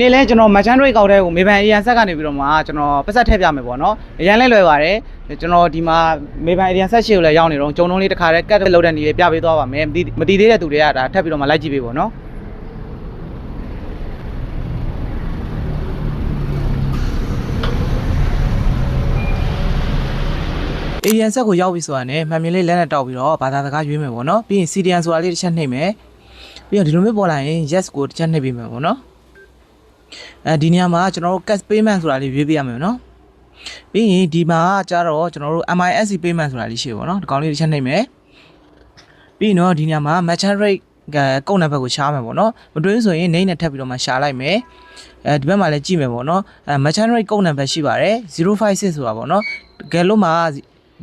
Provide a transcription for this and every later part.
ဒီလဲကျွန်တော်မချန်ဒရိတ်ကောက်တဲ့ကိုမေဘန်အရန်ဆက်ကနေပြီးတော့မှကျွန်တော်ပတ်ဆက်ထည့်ပြမယ်ပေါ့နော်အရန်လဲလွယ်ပါတယ်ကျွန်တော်ဒီမှာမေဘန်အရန်ဆက်ရှိကိုလည်းရောက်နေတော့ဂျုံလုံးလေးတစ်ခါတည်းကတ်လောက်တဲ့နေလေးပြပေးသွားပါမယ်မသိမသိသေးတဲ့သူတွေကဒါထပ်ပြီးတော့မှလိုက်ကြည့်ပေးပေါ့နော်အေရန်ဆက်ကိုရောက်ပြီဆိုတာနဲ့မှန်မြင်လေးလက်နဲ့တောက်ပြီးတော့ဘာသာစကားရွေးမယ်ပေါ့နော်ပြီးရင် CDN ဆိုတာလေးတစ်ချက်နှိပ်မယ်ပြီးတော့ဒီလိုမျိုးပေါ်လာရင် yes ကိုတစ်ချက်နှိပ်ပေးမယ်ပေါ့နော် အဲဒီနေရာမှာကျွန်တော်တို့ cash payment ဆိုတာလေးရွေးပေးရမယ်နော်ပြီးရင်ဒီမှာကျတော့ကျွန်တော်တို့ MISC payment ဆိုတာလေးရှိပါတော့ဒီကောင်လေးတစ်ချက်နှိပ်မယ်ပြီးရင်တော့ဒီနေရာမှာ merchant rate ကကုတ်နံပါတ်ကိုရှားမယ်ပေါ့နော်မတွေးဆိုရင်နေနဲ့ထပ်ပြီးတော့မှရှားလိုက်မယ်အဲဒီဘက်မှာလည်းကြည့်မယ်ပေါ့နော်အဲ merchant rate ကုတ်နံပါတ်ရှိပါတယ်056ဆိုတာပေါ့နော်တကယ်လို့မှ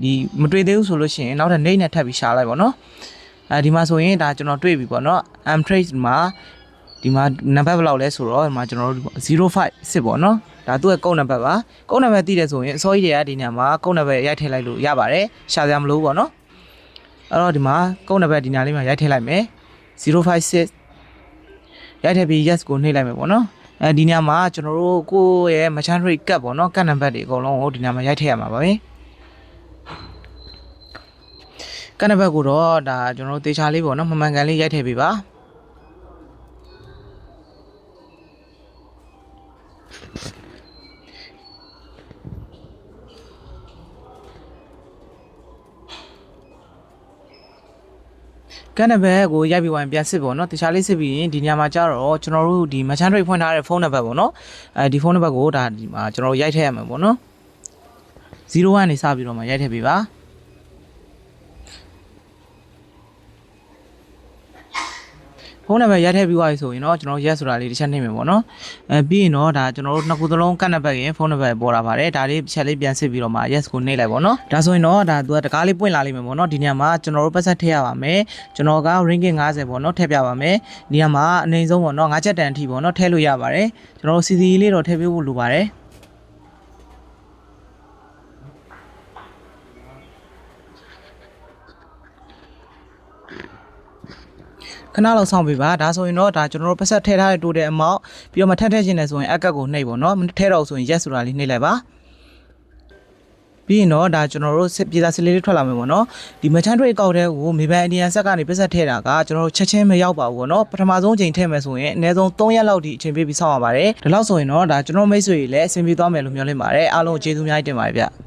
ဒီမတွေးသေးဘူးဆိုလို့ရှိရင်နောက်ထပ်နေနဲ့ထပ်ပြီးရှားလိုက်ပေါ့နော်အဲဒီမှာဆိုရင်ဒါကျွန်တော်တွေ့ပြီပေါ့နော် am trade မှာ ဒီမှာနံပါတ်ဘယ်လောက်လဲဆိုတော့ဒီမှာကျွန်တော်တို့05စစ်ပေါ့နော်ဒါသူ့ရဲ့ကုန်းနံပါတ်ပါကုန်းနံပါတ်သိတယ်ဆိုရင်အစောကြီးတွေကဒီနေရာမှာကုန်းနံပါတ်ရိုက်ထည့်လိုက်လို့ရပါတယ်ရှာစရာမလိုဘူးပေါ့နော်အဲ့တော့ဒီမှာကုန်းနံပါတ်ဒီနေရာလေးမှာရိုက်ထည့်လိုက်မယ်056ရိုက်ထည့်ပြီး yes ကိုနှိပ်လိုက်မယ်ပေါ့နော်အဲဒီနေရာမှာကျွန်တော်တို့ကိုယ့်ရဲ့ merchant rate ကတ်ပေါ့နော်ကတ်နံပါတ်တွေအကုန်လုံးကိုဒီနေရာမှာရိုက်ထည့်ရမှာပါပဲကတ်နံပါတ်ကိုတော့ဒါကျွန်တော်တို့တေချာလေးပေါ့နော်မမှန်ကန်လေးရိုက်ထည့်ပေးပါ ကနဘက်ကိုရိုက်ပြီးဝိုင်းပြန်စစ်ပေါ့နော်တခြားလေးစစ်ပြီးရင်ဒီညမှာကျတော့ကျွန်တော်တို့ဒီ merchant rate ဖွင့်ထားတဲ့ဖုန်းနံပါတ်ပေါ့နော်အဲဒီဖုန်းနံပါတ်ကိုဒါဒီမှာကျွန်တော်တို့ရိုက်ထည့်ရမှာပေါ့နော်01ကနေစပြီးတော့မှရိုက်ထည့်ပေးပါ ဖုန်းနံပါတ်ရိုက်ထည့်ပြီးသွားပြီဆိုရင်တော့ကျွန်တော် yes ဆိုတာလေးတစ်ချက်နှိပ်မယ်ပေါ့နော်အဲပြီးရင်တော့ဒါကျွန်တော်တို့နှစ်ခုသလုံးကတ်နံပါတ်ရင်ဖုန်းနံပါတ်ပေါ်လာပါတယ်ဒါလေးတစ်ချက်လေးပြန်စစ်ပြီးတော့မှ yes ကိုနှိပ်လိုက်ပေါ့နော်ဒါဆိုရင်တော့ဒါသူကတကားလေးပွင့်လာလိမ့်မယ်ပေါ့နော်ဒီညမှာကျွန်တော်တို့ပတ်ဆက်ထည့်ရပါမယ်ကျွန်တော်က ringgit 50ပေါ့နော်ထည့်ပြပါမယ်ဒီညမှာအနည်းဆုံးပေါ့နော်5ချက်တန်အထိပေါ့နော်ထည့်လို့ရပါတယ်ကျွန်တော်တို့ CC လေးတော့ထည့်ပေးဖို့လိုပါတယ် ခဏလောက်ဆောင်ပေးပါဒါဆိုရင်တော့ဒါကျွန်တော်တို့ပတ်ဆက်ထည့်ထားတဲ့တိုးတဲ့အမောက်ပြီးတော့မထက်ထည့်ခြင်းနဲ့ဆိုရင်အကတ်ကိုနှိပ်ပေါ့နော်မထည့်တော့ဆိုရင် yes ဆိုတာလေးနှိပ်လိုက်ပါပြီးရင်တော့ဒါကျွန်တော်တို့စစ်ပြေသာစစ်လေးလေးထွက်လာမယ်ပေါ့နော်ဒီ merchant rate အကောက်တဲ့ကိုမေဘန်အင်ဒီယန်ဆက်ကနေပတ်ဆက်ထည့်တာကကျွန်တော်တို့ချက်ချင်းမရောက်ပါဘူးပေါ့နော်ပထမဆုံးချိန်ထည့်မယ်ဆိုရင်အနည်းဆုံး3ရက်လောက်ဒီအချိန်ပေးပြီးစောင့်ရပါတယ်ဒါလောက်ဆိုရင်တော့ဒါကျွန်တော်မိတ်ဆွေတွေလည်းအဆင်ပြေသွားမယ်လို့မျှော်လင့်ပါတယ်အားလုံးကျေးဇူးများတင်ပါတယ်ဗျ